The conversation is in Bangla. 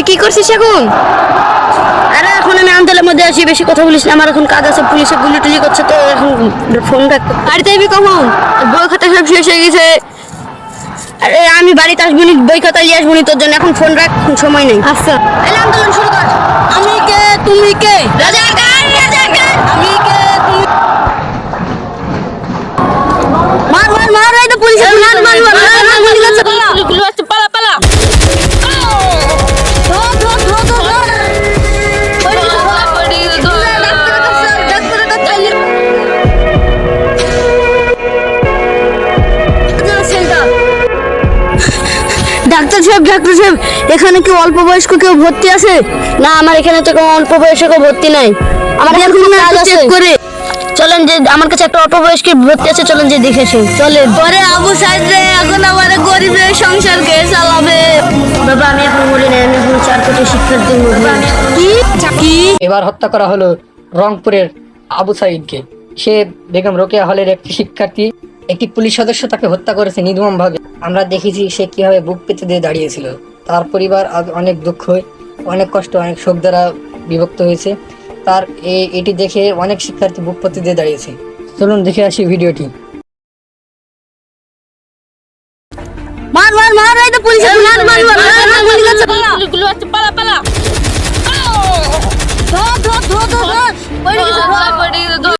তুই কি করছিস এখন আরে এখন আমি আন্দোলনের মধ্যে আছি বেশি কথা বলিস না আমার এখন কাজ আছে পুলিশে গুলি টুলি করছে তো এখন ফোন রাখ বাড়িতে যাবি কখন বই খাতা সব শেষ হয়ে গেছে আরে আমি বাড়িতে আসব নি বই খাতা নিয়ে আসব নি তোর জন্য এখন ফোন রাখ সময় নেই আচ্ছা তাহলে আন্দোলন শুরু কর আমি কে তুমি কে রাজাকার রাজাকার আমি কে তুমি মার মার মার এই তো পুলিশে মার মার মার গুলি করছে ডাক্তার সাহেব ডাক্তার সাহেব এখানে কি অল্প বয়স্ক কেউ ভর্তি আছে? না আমার এখানে তো কোনো অল্প বয়স্ক কেউ ভর্তি নাই। আমার এখন কাজ আছে? করে। চলেন যে আমার কাছে একটা অল্প বয়স্কের ভর্তি আছে চলেন যে দেখেছি চলেন। পরে আবু সাইদ রে এখন আমার গরিবের সংসার কে চালাবে। বাবা আমি এখন মরি না আমি এখন চার কোটি শিক্ষার্থী কি? কি? এবার হত্যা করা হলো রংপুরের আবু সাইদকে। সে বেগম রোকেয়া হলের একটি শিক্ষার্থী। একটি পুলিশ সদস্য তাকে হত্যা করেছে নির্মম ভাবে আমরা দেখেছি সে কীভাবে বুক পেতে দিয়ে দাঁড়িয়েছিল তার পরিবার আজ অনেক দুঃখ অনেক কষ্ট অনেক শোক দ্বারা বিভক্ত হয়েছে তার এটি দেখে অনেক শিক্ষার্থী বুক পেতে দিয়ে দাঁড়িয়েছে চলুন দেখে আসি ভিডিওটি মার মার মার এই তো পুলিশ মার মার মার মার মার গুলি করছে